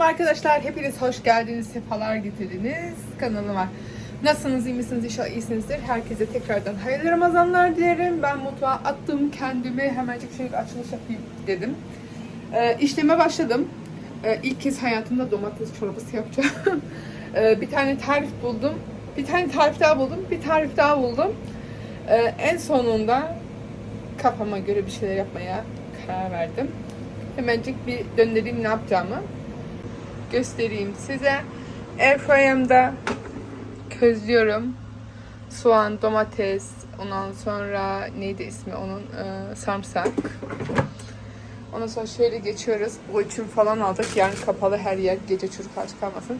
Selam arkadaşlar, hepiniz hoş geldiniz, sefalar getirdiniz kanalıma. Nasılsınız, iyi misiniz? İnşallah iyisinizdir. Herkese tekrardan hayırlı Ramazanlar dilerim. Ben mutfağa attım kendimi, hemencik şöyle açılış yapayım dedim. Ee, işleme başladım. Ee, ilk kez hayatımda domates çorbası yapacağım. Ee, bir tane tarif buldum. Bir tane tarif daha buldum. Bir tarif daha buldum. Ee, en sonunda kafama göre bir şeyler yapmaya karar verdim. Hemencik bir döndüreyim ne yapacağımı göstereyim size. Airfryer'ımda közlüyorum. Soğan, domates, ondan sonra neydi ismi onun? Ee, sarımsak. Ondan sonra şöyle geçiyoruz. Bu için falan aldık. Yarın kapalı her yer. Gece çocuk aç kalmasın.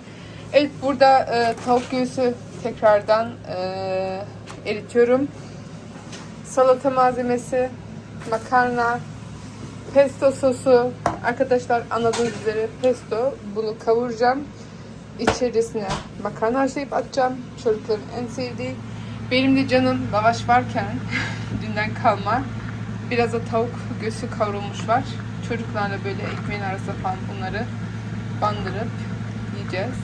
Evet burada e, tavuk göğsü tekrardan e, eritiyorum. Salata malzemesi, makarna, pesto sosu. Arkadaşlar anladığınız üzere pesto. Bunu kavuracağım. İçerisine makarna haşlayıp atacağım. Çocukların en sevdiği. Benim de canım lavaş varken dünden kalma. Biraz da tavuk göğsü kavrulmuş var. Çocuklarla böyle ekmeğin arasında falan bunları bandırıp yiyeceğiz.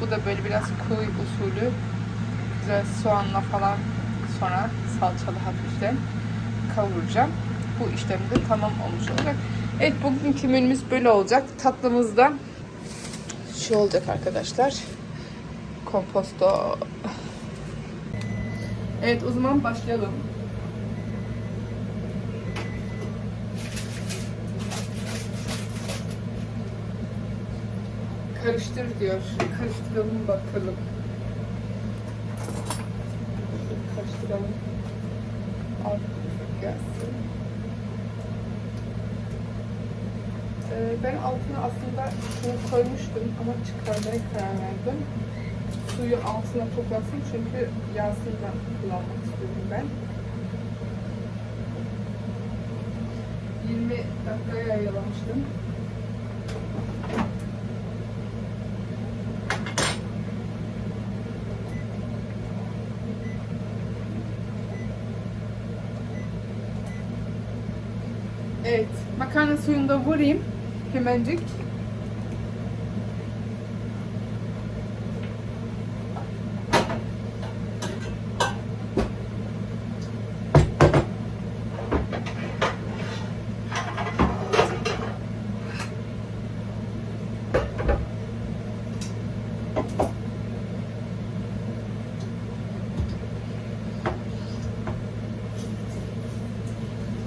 Bu da böyle biraz koyu usulü. Güzel soğanla falan sonra salçalı hafiften kavuracağım. Bu işlem de tamam olmuş olacak. Evet bugünkü menümüz böyle olacak. Tatlımız da şu olacak arkadaşlar. Komposto. Evet o zaman başlayalım. Karıştır diyor. Karıştıralım bakalım. Karıştıralım. Al gelsin. Ee, ben altına aslında şunu koymuştum ama çıkarmaya karar verdim. Suyu altına toplansın çünkü yağsından kullanmak istiyorum ben. 20 dakikaya ayarlamıştım. Evet, makarna suyunu vurayım hemencik.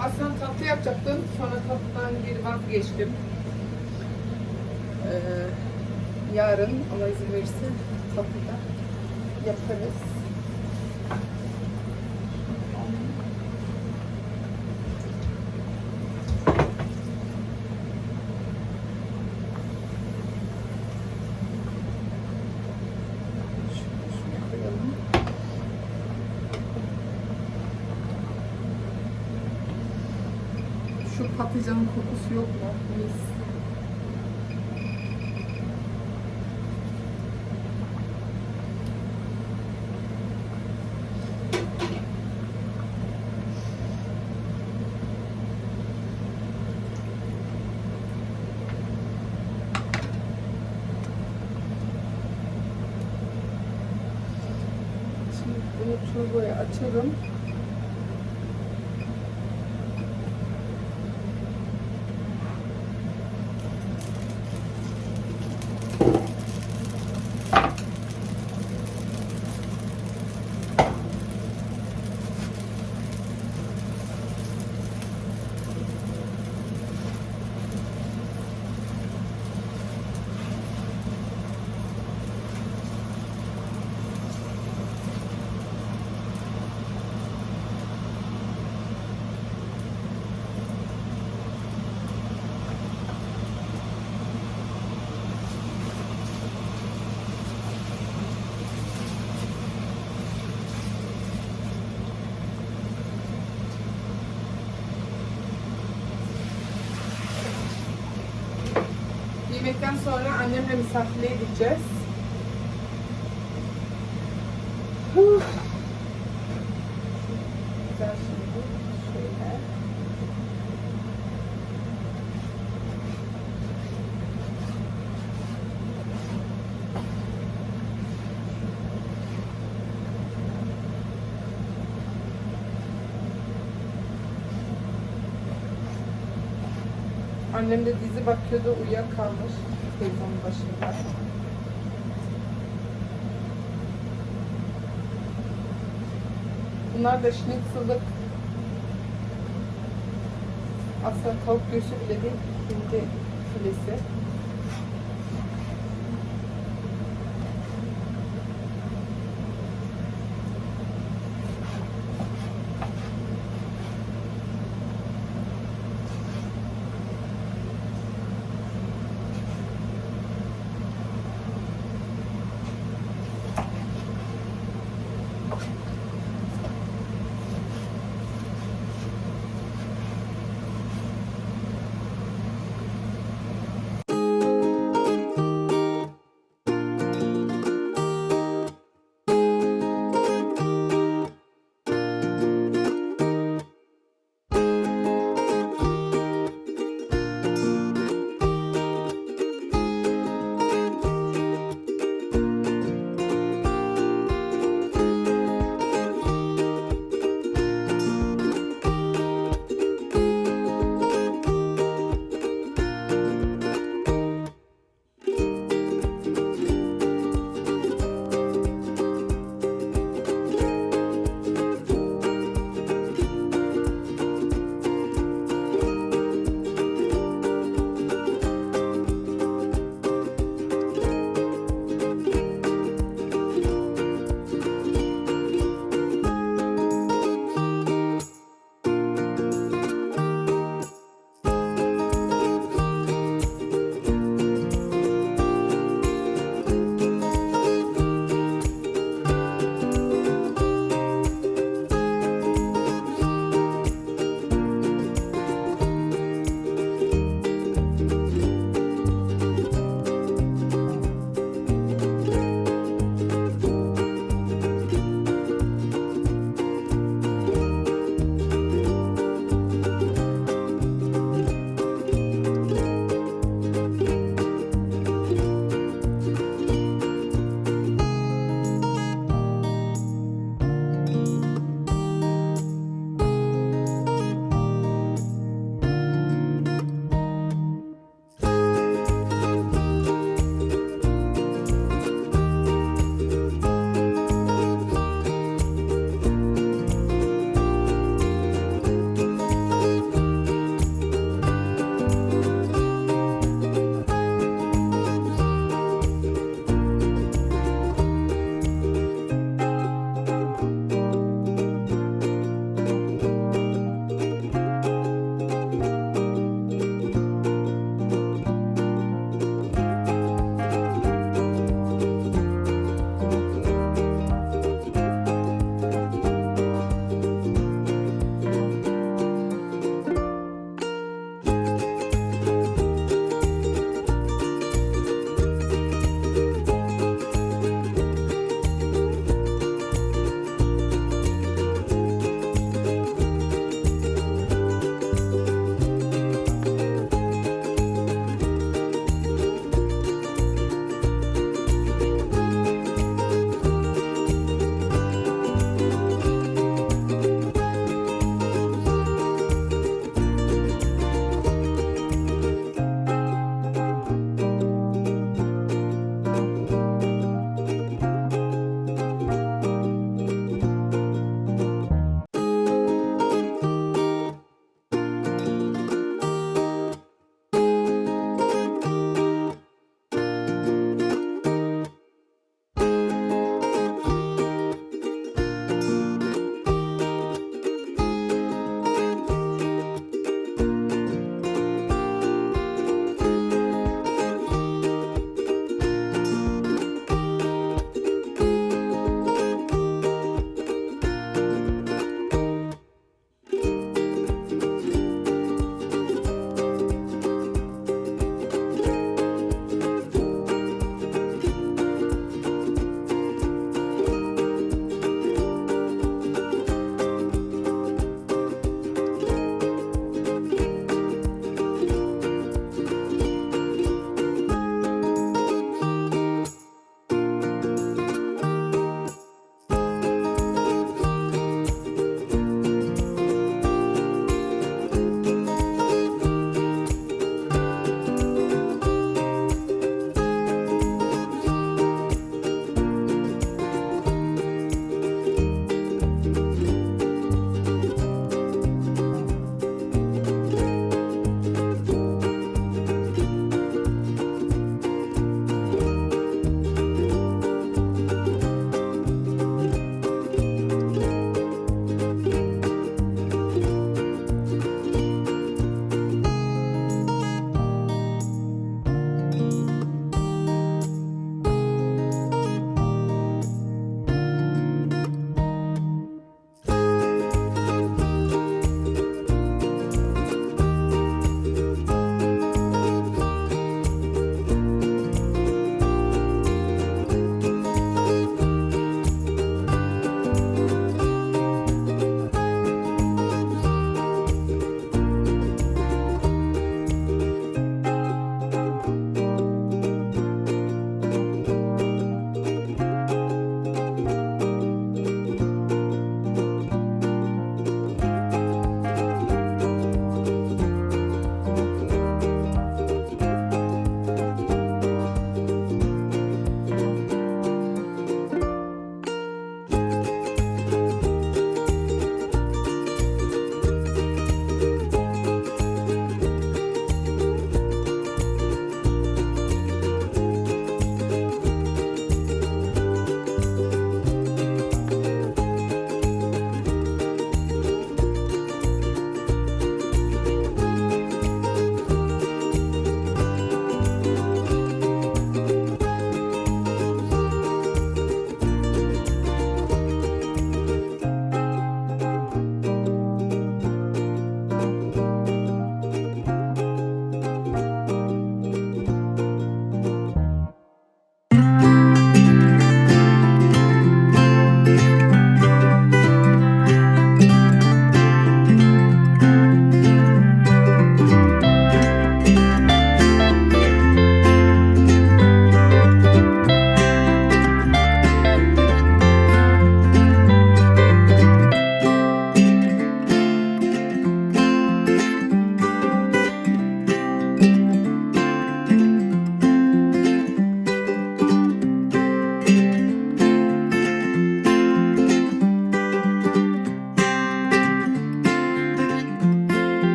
Aslında tatlı yapacaktım. Sonra tatlıdan geri vazgeçtim. Ee, yarın Allah izin verirse tatlıda yaparız. Şu patlıcanın kokusu yok mu? Mis. Şimdi çorbaya açalım. sonra annemle misafirliğe gideceğiz. Güzel şimdi. Şöyle. Annem de dizi bakıyordu uyuyakalmış telefonun başında. Bunlar da schnitzel'lık. Aslında tavuk göğsü bile değil, hindi filesi.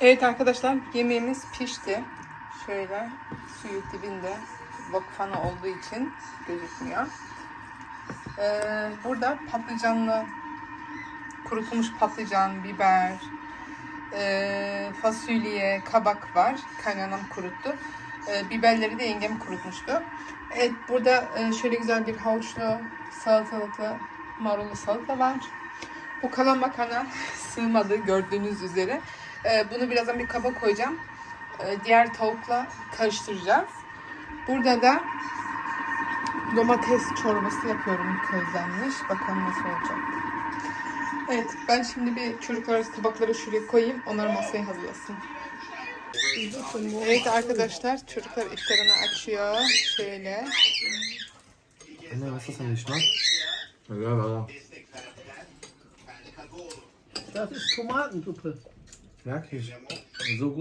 Evet arkadaşlar yemeğimiz pişti. Şöyle suyu dibinde vakfana olduğu için gözükmüyor. Ee, burada patlıcanlı kurutulmuş patlıcan, biber, e, fasulye, kabak var. Kaynanam kuruttu. E, biberleri de yengem kurutmuştu. Evet burada e, şöyle güzel bir havuçlu salatalıklı marullu salata var. Bu kalan makarna sığmadı gördüğünüz üzere. E, bunu birazdan bir kaba koyacağım. E, diğer tavukla karıştıracağız. Burada da domates çorbası yapıyorum közlenmiş. Bakalım nasıl olacak. Evet ben şimdi bir çocuklar tabakları şuraya koyayım. Onlar masayı hazırlasın. Evet arkadaşlar çocuklar iftarını açıyor. Şöyle. Anne, ist das denn Geschmack? Ja, ja. Das ist Tomatensuppe. Wirklich? So gut.